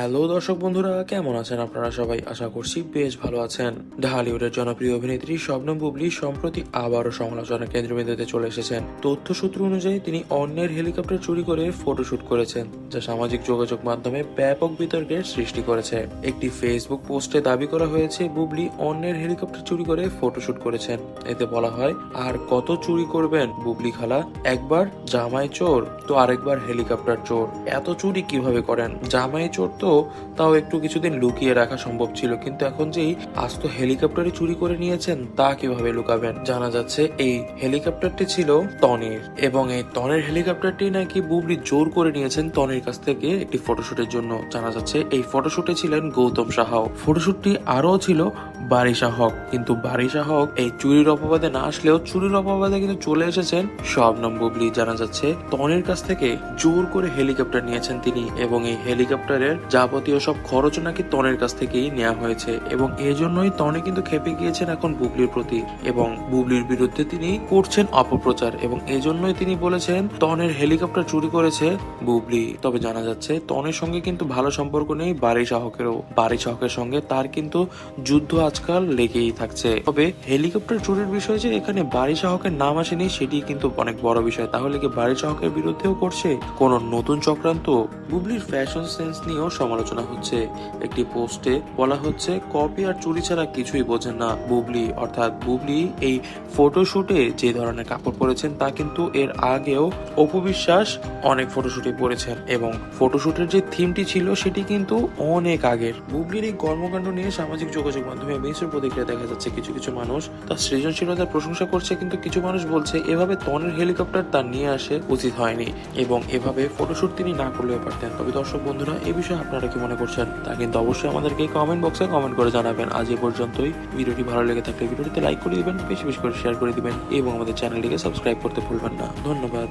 Hello দর্শক বন্ধুরা, কেমন আছেন আপনারা সবাই? আশা করছি বেশ ভালো আছেন। ঢালিউডের জনপ্রিয় অভিনেত্রী শবনম বুবলি সম্প্রতি আবারও সমালোচনার কেন্দ্রবিন্দুতে চলে এসেছেন। তথ্য সূত্র অনুযায়ী তিনি অন্যের হেলিকপ্টার চুরি করে ফটোশুট করেছেন, যা সামাজিক যোগাযোগ মাধ্যমে ব্যাপক বিতর্কের সৃষ্টি করেছে। একটি ফেসবুক পোস্টে দাবি করা হয়েছে, বুবলি অন্যের হেলিকপ্টার চুরি করে ফটোশুট করেছেন। এতে বলা হয়, আর কত চুরি করবেন, বুবলি খালা? একবার জামাই চোর, তো আরেকবার হেলিকপ্টার চোর। এত চুরি কীভাবে করেন? জামাই চোর তো তাও একটু কিছুদিন লুকিয়ে রাখা সম্ভব ছিল। কিন্তু এখন যেই আস্ত হেলিকপ্টারে চুরি করে নিয়েছেন, তা কীভাবে লুকাবেন? জানা যাচ্ছে এই হেলিকপ্টারটি ছিল টনের এবং এই টনের হেলিকপ্টারটি নাকি বুবলি জোর করে নিয়েছেন টনের কাছ থেকে একটি ফটোশুটের জন্য। জানা যাচ্ছে এই ফটোশুটে ছিলেন গৌতম সাহাও ফটোশুটটি আরও ছিল বারিশা হক। কিন্তু বারিশা হক এই চুরির অপবাদে না আসলেও চুরির অপবাদে কিন্তু চলে এসেছেন শবনম বুবলি। জানা যাচ্ছে টনের কাছ থেকে জোর করে হেলিকপ্টার নিয়েছেন তিনি। এবং এই হেলিকপ্টারের যাবতীয় সব খরচ নাকি টনের কাছ থেকেই নেওয়া হয়েছে এবং এই জন্যই টনে কিন্তু খেপে গিয়েছেন এখন বুবলির প্রতি এবং বুবলির বিরুদ্ধে তিনি করছেন অপপ্রচার এবং এই জন্যই তিনি বলেছেন, তনের হেলিকপ্টার চুরি করেছে বুবলি। তবে জানা যাচ্ছে টনের সঙ্গে কিন্তু ভালো সম্পর্ক নেই বাড়ি শাহকেরও বাড়ি শাহকের সঙ্গে তার কিন্তু যুদ্ধ আজকাল লেগেই থাকছে। তবে হেলিকপ্টার চুরির বিষয় যে এখানে বাড়ি শাহকের নাম আসেনি, সেটি কিন্তু অনেক বড় বিষয়। তাহলে কি বাড়ি শাহকের বিরুদ্ধেও করছে কোন নতুন চক্রান্ত? বুবলির ফ্যাশন সেন্স নিয়েও সমালোচনা হচ্ছে। একটি পোস্টে বলা হচ্ছে, কপি আর চুরি ছাড়া কিছুই বোঝেন না বুবলি। অর্থাৎ বুবলি এই ফটোশুটে যে ধরনের কাপড় পরেছেন, তা কিন্তু এর আগেও অপবিশ্বাস অনেক ফটোশুটে পরেছেন এবং ফটোশুটের যে থিমটি ছিল, সেটি কিন্তু অনেক আগের। বুবলির এই কর্মকাণ্ড নিয়ে সামাজিক যোগাযোগ মাধ্যমে মিশ্র প্রতিক্রিয়া দেখা যাচ্ছে। কিছু কিছু মানুষ তার সৃজনশীলতার প্রশংসা করছে, কিন্তু কিছু মানুষ বলছে, এভাবে তনের হেলিকপ্টার তার নিয়ে আসে উচিত হয়নি। এবং এভাবে ফটোশুট তিনি না করলেও পারতেন। তবে দর্শক বন্ধুরা, এ বিষয়ে আপনারা কি মনে করছেন? তা কিন্তু অবশ্যই আমাদেরকে কমেন্ট বক্সে কমেন্ট করে জানাবেন। আজ এ পর্যন্তই। ভিডিওটি ভালো লেগে থাকলে ভিডিওটিতে লাইক করে দিবেন, বেশি বেশি করে শেয়ার করে দিবেন এবং আমাদের চ্যানেলটিকে সাবস্ক্রাইব করতে ভুলবেন না। ধন্যবাদ।